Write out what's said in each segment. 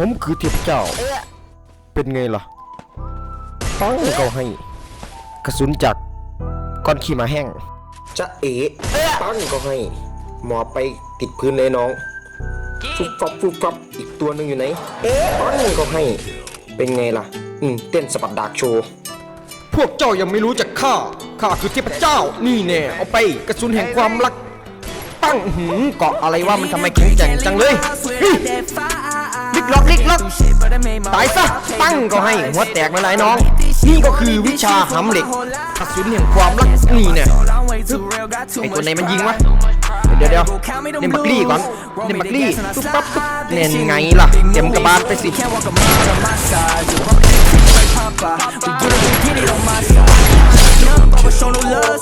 ผมคือเทพเจ้า เป็นไงล่ะปังก็ให้ กระสุนจากก้อนขี้หมาแห้งจะเอ๋ปังก็ให้ หมอไปติดพื้นเลยน้องฟุบฟับฟุบฟับอีกตัวหนึ่งอยู่ไหนปังก็ให้ เป็นไงล่ะ อืมเต้นสะบัดดากโชว์พวกเจ้ายังไม่รู้จักข้าข้าคือเทพเจ้า นี่แน่เอาไปกระสุนแห่งความรัก ตั้งหืมเกาะอะไรว่ามันทำไมแข็งแกร่งจังเลยเฮ้ยลิ กล็อกลิกล็อกตายซะตั้งก็ให้หัวแตกมาหลายน้อง นี่ก็คือวิชาหำเหล็กกระสุนแห่งความรักนี่แน่ไอตัวไหนมันยิงวะเดี๋ยวเดี๋ยวเล่นบักลี่ก่อนเล่นบักลี่ปุ๊บปั๊บปุ๊บเน่นไงล่ะเต็มกระบาลไปสิ Show no love,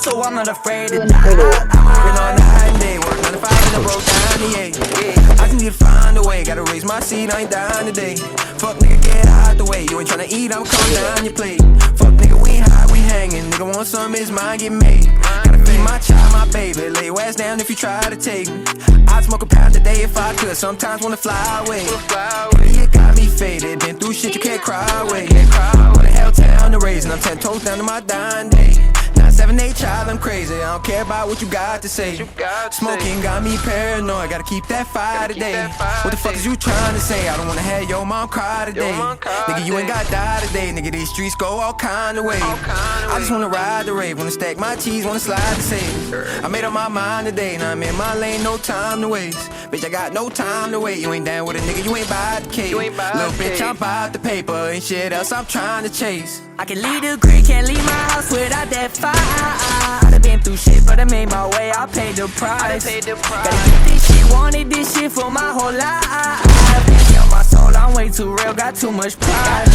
gotta raise my seat, I ain't dying today. Fuck nigga, get out the way. You ain't tryna eat, I'm coming down your plate. Fuck nigga, we high, we hanging. Nigga want some, it's mine, get made. Gotta feed my child, my baby. Lay your ass down if you try to take me. I'd smoke a pound a day if I could. Sometimes wanna fly away. You got me faded, been through shit you can't cry away. What the hell town to raise, and I'm ten toes down to my dying day. Nine seven eight child, I'm crazy. I don't care about what you got to say. Smoking got me paranoid. Gotta keep that fire today. What the fuck is you trying to say? I don't wanna have your mom cry today. Nigga, you ain't got die today. Nigga, these streets go all kind of ways. I just wanna ride the rave. Wanna stack my cheese. Wanna slide the save. I made up my mind today. Now I'm in my lane. No time to waste. Bitch, I got no time to wait. You ain't down with a nigga. You ain't by the cake. Little bitch, I'm about the paper. Ain't shit else I'm trying to chase. I can lead the green, can't leave my house without that fire. I've been through shit, but I made my way. I paid the price. Gotta get this shit, wanted this shit for my whole life. Sell my soul, I'm way too real, got too much pride.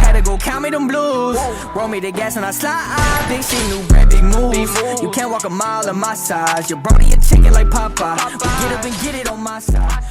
Had to go count me them blues. Roll me the gas and I slide. Big shit, new bread, big moves. You can't walk a mile on my size. Your brody a chicken like Popeye. But get up and get it on my side.